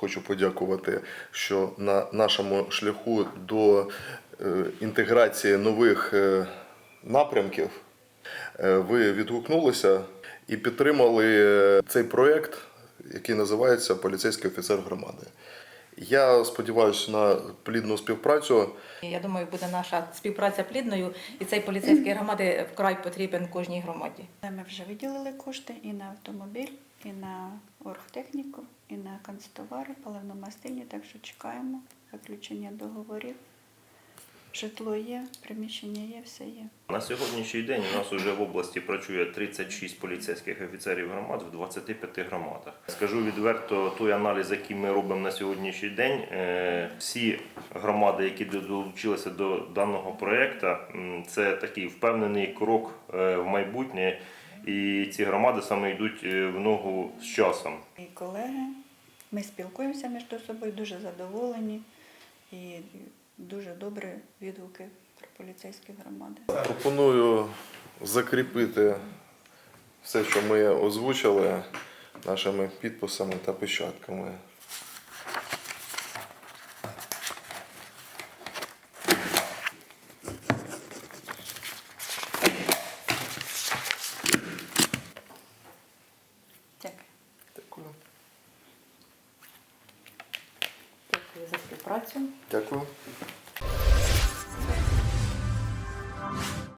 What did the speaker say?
хочу подякувати, що на нашому шляху до е, інтеграції нових е, напрямків е, ви відгукнулися і підтримали цей проект, який називається Поліцейський офіцер громади. Я сподіваюся на плідну співпрацю. Я думаю, буде наша співпраця плідною, і цей поліцейський громади вкрай потрібен кожній громаді. Ми вже виділили кошти і на автомобіль, і на оргтехніку, і на канцтовари, паливно-мастильні, так що чекаємо заключення договорів. Житло є, приміщення є, все є. На сьогоднішній день у нас вже в області працює 36 поліцейських офіцерів громад в 25 громадах. Скажу відверто, той аналіз, який ми робимо на сьогоднішній день, е, всі громади, які долучилися до даного проєкту, це такий впевнений крок е, в майбутнє. І ці громади саме йдуть е, в ногу з часом. І колеги, ми спілкуємося між собою, дуже задоволені і дуже добрі відгуки про поліцейські громади. Пропоную закріпити все, що ми озвучили нашими підписами та печатками. Дякую. Дякую. За співпрацю. Дякую.